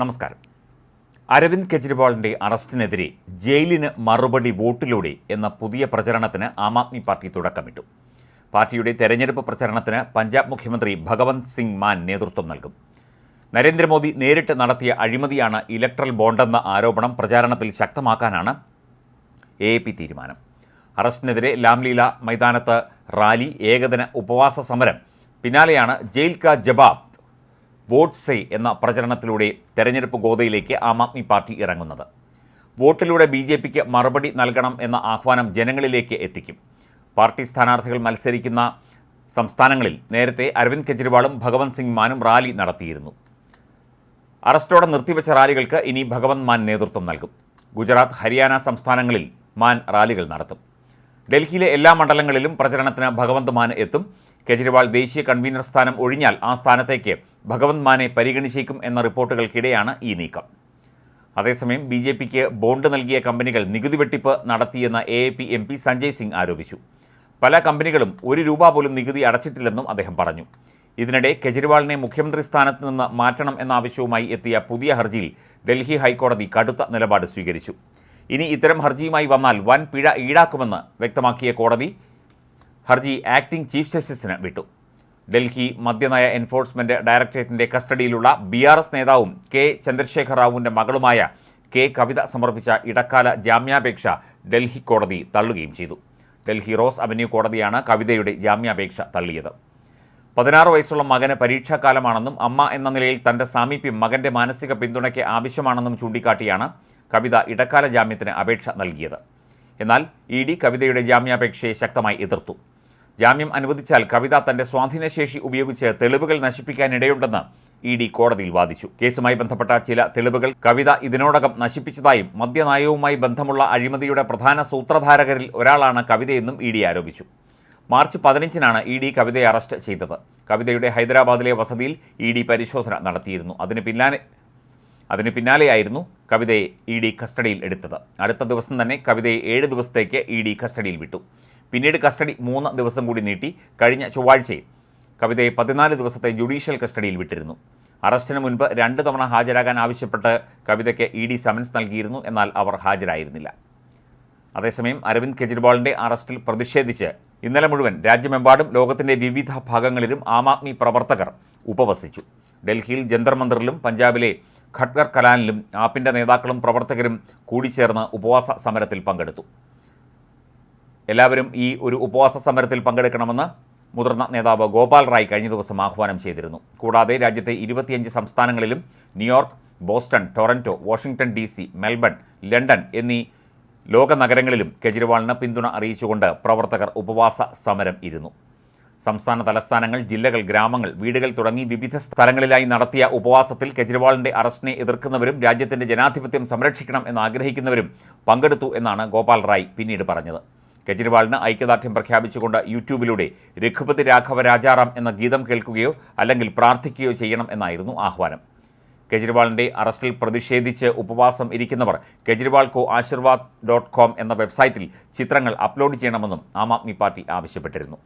നമസ്കാരം. അരവിന്ദ് കെജ്രിവാളിന്റെ അറസ്റ്റിനെതിരെ ജയിലിന് മറുപടി വോട്ടിലൂടെ എന്ന പുതിയ പ്രചരണത്തിന് ആം ആദ്മി പാർട്ടി തുടക്കമിട്ടു. പാർട്ടിയുടെ തെരഞ്ഞെടുപ്പ് പ്രചരണത്തിന് പഞ്ചാബ് മുഖ്യമന്ത്രി ഭഗവന്ത് സിംഗ് മാൻ നേതൃത്വം നൽകും. നരേന്ദ്രമോദി നേരിട്ട് നടത്തിയ അഴിമതിയാണ് ഇലക്ട്രൽ ബോണ്ടെന്ന ആരോപണം പ്രചാരണത്തിൽ ശക്തമാക്കാനാണ് എ പി തീരുമാനം. അറസ്റ്റിനെതിരെ ലാംലീല മൈതാനത്ത് റാലി ഏകദിന ഉപവാസ സമരം പിന്നാലെയാണ് ജയിൽ കാ ജവാബ് വോട്ട് സേ എന്ന പ്രചരണത്തിലൂടെ തെരഞ്ഞെടുപ്പ് ഗോതയിലേക്ക് ആം ആദ്മി പാർട്ടി ഇറങ്ങുന്നത്. വോട്ടിലൂടെ ബി ജെ പിക്ക് മറുപടി നൽകണം എന്ന ആഹ്വാനം ജനങ്ങളിലേക്ക് എത്തിക്കും. പാർട്ടി സ്ഥാനാർത്ഥികൾ മത്സരിക്കുന്ന സംസ്ഥാനങ്ങളിൽ നേരത്തെ അരവിന്ദ് കെജ്രിവാളും ഭഗവന്ത് സിംഗ് മാനും റാലി നടത്തിയിരുന്നു. അറസ്റ്റോടെ നിർത്തിവെച്ച റാലികൾക്ക് ഇനി ഭഗവന്ത് മാൻ നേതൃത്വം നൽകും. ഗുജറാത്ത് ഹരിയാന സംസ്ഥാനങ്ങളിൽ മാൻ റാലികൾ നടത്തും. ഡൽഹിയിലെ എല്ലാ മണ്ഡലങ്ങളിലും പ്രചരണത്തിന് ഭഗവന്ത് മാൻ എത്തും. കെജ്രിവാൾ ദേശീയ കൺവീനർ സ്ഥാനം ഒഴിഞ്ഞാൽ ആ സ്ഥാനത്തേക്ക് ഭഗവന്ത് മാനെ പരിഗണിച്ചേക്കും എന്ന റിപ്പോർട്ടുകൾക്കിടെയാണ് ഈ നീക്കം. അതേസമയം ബി ജെ പിക്ക് ബോണ്ട് നൽകിയ കമ്പനികൾ നികുതി വെട്ടിപ്പ് നടത്തിയെന്ന് A A P M P Sanjay Singh ആരോപിച്ചു. പല കമ്പനികളും ഒരു രൂപ പോലും നികുതി അടച്ചിട്ടില്ലെന്നും അദ്ദേഹം പറഞ്ഞു. ഇതിനിടെ കെജ്രിവാളിനെ മുഖ്യമന്ത്രി സ്ഥാനത്ത് നിന്ന് മാറ്റണം എന്ന ആവശ്യവുമായി എത്തിയ പുതിയ ഹർജിയിൽ ഡൽഹി ഹൈക്കോടതി കടുത്ത നിലപാട് സ്വീകരിച്ചു. ഇനി ഇത്തരം ഹർജിയുമായി വന്നാൽ വൻ പിഴ ഈടാക്കുമെന്ന് വ്യക്തമാക്കിയ കോടതി ഹർജി ആക്ടിംഗ് ചീഫ് ജസ്റ്റിസിന് വിട്ടു. ഡൽഹി മദ്യനയ എൻഫോഴ്സ്മെന്റ് ഡയറക്ടറേറ്റിന്റെ കസ്റ്റഡിയിലുള്ള ബി ആർ എസ് നേതാവും കെ ചന്ദ്രശേഖർ റാവുവിന്റെ മകളുമായ കെ കവിത സമർപ്പിച്ച ഇടക്കാല ജാമ്യാപേക്ഷ ഡൽഹി കോടതി തള്ളുകയും ചെയ്തു. ഡൽഹി റോസ് അവന്യൂ കോടതിയാണ് കവിതയുടെ ജാമ്യാപേക്ഷ തള്ളിയത്. പതിനാറ് വയസ്സുള്ള മകന് പരീക്ഷാകാലമാണെന്നും അമ്മ എന്ന നിലയിൽ തന്റെ സാമീപ്യം മകന്റെ മാനസിക പിന്തുണയ്ക്ക് ആവശ്യമാണെന്നും ചൂണ്ടിക്കാട്ടിയാണ് കവിത ഇടക്കാല ജാമ്യത്തിന് അപേക്ഷ നൽകിയത്. എന്നാൽ ഇ ഡി കവിതയുടെ ജാമ്യാപേക്ഷയെ ശക്തമായി എതിർത്തു. ജാമ്യം അനുവദിച്ചാൽ കവിത തന്റെ സ്വാധീനശേഷി ഉപയോഗിച്ച് തെളിവുകൾ നശിപ്പിക്കാനിടയുണ്ടെന്ന് ഇ ഡി കോടതിയിൽ വാദിച്ചു. കേസുമായി ബന്ധപ്പെട്ട ചില തെളിവുകൾ കവിത ഇതിനോടകം നശിപ്പിച്ചതായും മദ്യനയവുമായി ബന്ധമുള്ള അഴിമതിയുടെ പ്രധാന സൂത്രധാരകരിൽ ഒരാളാണ് കവിതയെന്നും ഇ ഡി ആരോപിച്ചു. മാർച്ച് പതിനഞ്ചിനാണ് ഇ ഡി കവിതയെ അറസ്റ്റ് ചെയ്തത്. കവിതയുടെ ഹൈദരാബാദിലെ വസതിയിൽ ഇ ഡി പരിശോധന നടത്തിയിരുന്നു. അതിന് പിന്നാലെ അതിന് പിന്നാലെയായിരുന്നു കവിതയെ ഇ ഡി കസ്റ്റഡിയിൽ എടുത്തത്. അടുത്ത ദിവസം തന്നെ കവിതയെ ഏഴ് ദിവസത്തേക്ക് ഇ ഡി കസ്റ്റഡിയിൽ വിട്ടു. പിന്നീട് കസ്റ്റഡി മൂന്ന് ദിവസം കൂടി നീട്ടി കഴിഞ്ഞ ചൊവ്വാഴ്ചയും. കവിതയെ പതിനാല് ദിവസത്തെ ജുഡീഷ്യൽ കസ്റ്റഡിയിൽ വിട്ടിരുന്നു. അറസ്റ്റിന് മുൻപ് രണ്ട് തവണ ഹാജരാകാൻ ആവശ്യപ്പെട്ട് കവിതയ്ക്ക് ഇ ഡി സമൻസ് നൽകിയിരുന്നു എന്നാൽ അവർ ഹാജരായിരുന്നില്ല. അതേസമയം അരവിന്ദ് കെജ്രിവാളിന്റെ അറസ്റ്റിൽ പ്രതിഷേധിച്ച് ഇന്നലെ മുഴുവൻ രാജ്യമെമ്പാടും ലോകത്തിന്റെ വിവിധ ഭാഗങ്ങളിലും ആം ആദ്മി പ്രവർത്തകർ ഉപവസിച്ചു. ഡൽഹിയിൽ ജന്തർ മന്ദിറിലും പഞ്ചാബിലെ ഖട്ഗർ കലാനിലും ആപ്പിന്റെ നേതാക്കളും പ്രവർത്തകരും കൂടിച്ചേർന്ന് ഉപവാസ സമരത്തിൽ പങ്കെടുത്തു. എല്ലാവരും ഈ ഒരു ഉപവാസ സമരത്തിൽ പങ്കെടുക്കണമെന്ന് മുതിർന്ന നേതാവ് ഗോപാൽ റായ് കഴിഞ്ഞ ദിവസം ആഹ്വാനം ചെയ്തിരുന്നു. കൂടാതെ രാജ്യത്തെ ഇരുപത്തിയഞ്ച് സംസ്ഥാനങ്ങളിലും New York Boston Toronto Washington D C Melbourne London എന്നീ ലോക നഗരങ്ങളിലും കെജ്രിവാളിന് പിന്തുണ അറിയിച്ചുകൊണ്ട് പ്രവർത്തകർ ഉപവാസ സമരം ഇരുന്നു. സംസ്ഥാന തലസ്ഥാനങ്ങൾ ജില്ലകൾ ഗ്രാമങ്ങൾ വീടുകൾ തുടങ്ങി വിവിധ സ്ഥലങ്ങളിലായി നടത്തിയ ഉപവാസത്തിൽ കെജ്രിവാളിന്റെ അറസ്റ്റിനെ എതിർക്കുന്നവരും രാജ്യത്തിന്റെ ജനാധിപത്യം സംരക്ഷിക്കണം എന്ന് ആഗ്രഹിക്കുന്നവരും പങ്കെടുത്തു എന്നാണ് ഗോപാൽ റായ് പിന്നീട് പറഞ്ഞത്. കെജ്രിവാളിന് ഐക്യദാർഢ്യം പ്രഖ്യാപിച്ചുകൊണ്ട് യൂട്യൂബിലൂടെ രഘുപതി രാഘവ രാജാറാം എന്ന ഗീതം കേൾക്കുകയോ അല്ലെങ്കിൽ പ്രാർത്ഥിക്കുകയോ ചെയ്യണം എന്നായിരുന്നു ആഹ്വാനം. കെജ്രിവാളിന്റെ അറസ്റ്റിൽ പ്രതിഷേധിച്ച് ഉപവാസം ഇരിക്കുന്നവർ കെജ്രിവാൾ കോ ആശീർവാദ് ഡോട്ട് കോം എന്ന വെബ്സൈറ്റിൽ ചിത്രങ്ങൾ അപ്ലോഡ് ചെയ്യണമെന്നും ആം ആദ്മി പാർട്ടി ആവശ്യപ്പെട്ടിരുന്നു.